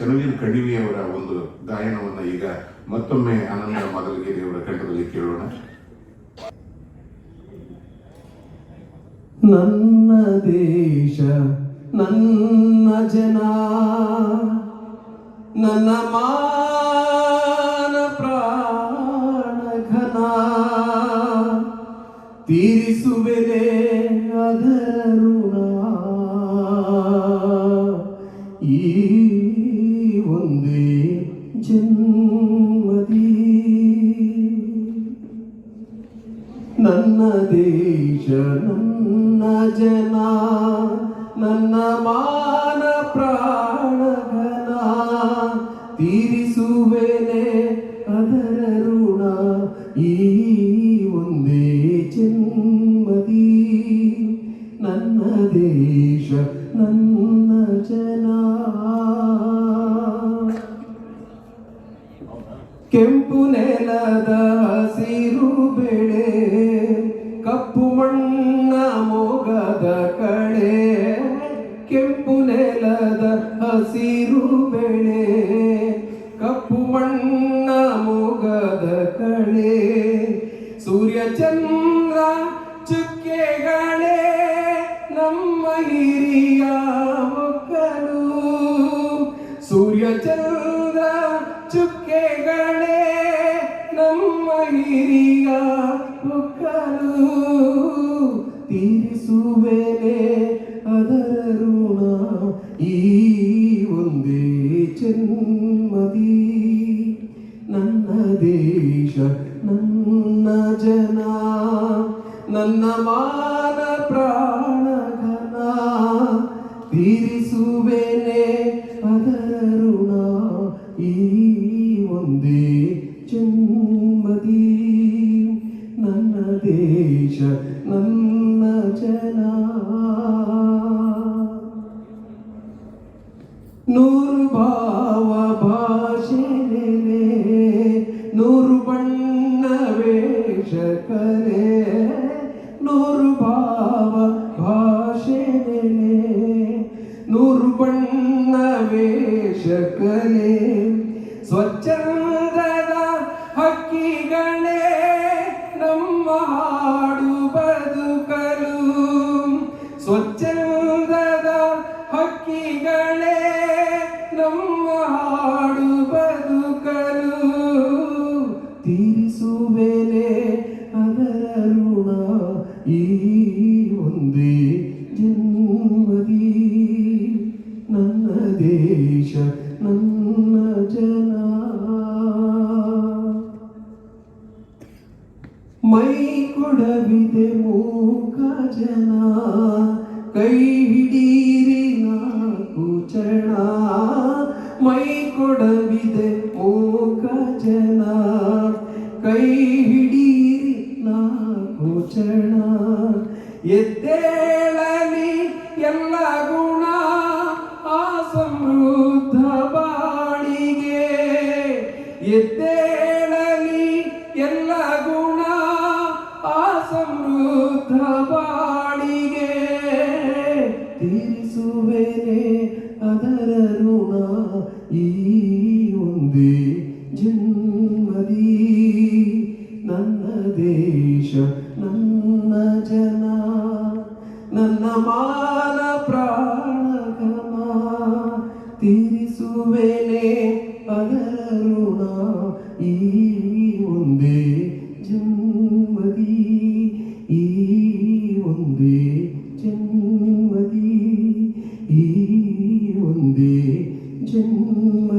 ಚನ್ನವೀರ್ ಕಣಿವೆಯವರ ಒಂದು ಗಾಯನವನ್ನು ಈಗ ಮತ್ತೊಮ್ಮೆ ಆನಂದ ಮೊದಲಗಿರಿಯವರ ಕಂಠದಲ್ಲಿ ಕೇಳೋಣ. ನನ್ನ ದೇಶ, ನನ್ನ ಜನ, ನನ್ನ ಮಾನ ಪ್ರಾಣ ಘನ, ತೀರಿಸುವೆನೆ ಅದರ ಋಣ. ಈ ಜನ್ಮದಿ ನನ್ನ ದೇಶ ನನ್ನ ಜನ ನನ್ನ ಮಾನ ಪ್ರಾಣಗನ ತೀರಿಸುವೆನೆ ಅದರ ಋಣ ಈ ಕೆಂಪು ನೆಲದ ಹಸಿರು ಬೆಳೆ, ಕಪ್ಪು ಮಣ್ಣ ಮೊಗದ ಕಳೆ, ಕೆಂಪು ನೆಲದ ಹಸಿರು ಬೆಳೆ, ಕಪ್ಪು ಮಣ್ಣ ಮೊಗದ ಕಳೆ. ಸೂರ್ಯ ಹಿರಿಯ ಮಕ್ಕಳು ತೀರಿಸುವೆನೆ, ಅದರ ಋಣ ಈ ಒಂದೇ ಜನ್ಮದಿ. ನನ್ನ ದೇಶ, ನನ್ನ ಜನ, ನನ್ನ ಮಾನ ಪ್ರಾಣಘನ ತೀರಿಸುವೆನೆ ನನ್ನ ಜನ ನೂರು ಭಾವ ಭಾಷೆ ನೆಲೆ ನೂರು ಬಣ್ಣ ವೇಷ ಕಲೆ ನೂರು ಭಾವ ಭಾಷೆ ನೆಲೆ ನೂರು ಬಣ್ಣ ವೇಷ ಕಲೆ ಹಕ್ಕಿಗಳೇ ನಮ್ಮ ಹಾಡು ಬದುಕಲು ತೀರಿಸುವೆನೆ ಅದರ ಋಣ ಈ ಒಂದೇ ಜನ್ಮದಿ ನನ್ನ ದೇಶ ನನ್ನ ಜನ ಮೈ ಕೊಡವಿದೆ ಮೂಕ ಜನ ಕೈ ಹಿಡೀರಿ ಚಣ ಮೈ ಕೊಡವಿದೆ, ಓ ಜನ ಕೈ ಹಿಡೀರಿ ನಾಲ್ಕು ಚರಣ ಎದ್ದೇಳಲಿ ಎಲ್ಲ ಗುಣ, ಆ ಸಮೃದ್ಧ ಬಾಳಿಗೆ ಎದ್ದೇಳಲಿ ಜನ್ಮದಿ ನನ್ನ ದೇಶ ನನ್ನ ಜನ ನನ್ನ ಮಾನ ಪ್ರಾಣಗಮ ತೀರಿಸುವೆನೆ ಅದರ ಋಣ ಈ ಒಂದೇ ಜನ್ಮದಿ ಈ ಒಂದೇ ಜನ್ಮದಿ ಈ ಒಂದೇ ಜನ್ಮದಿ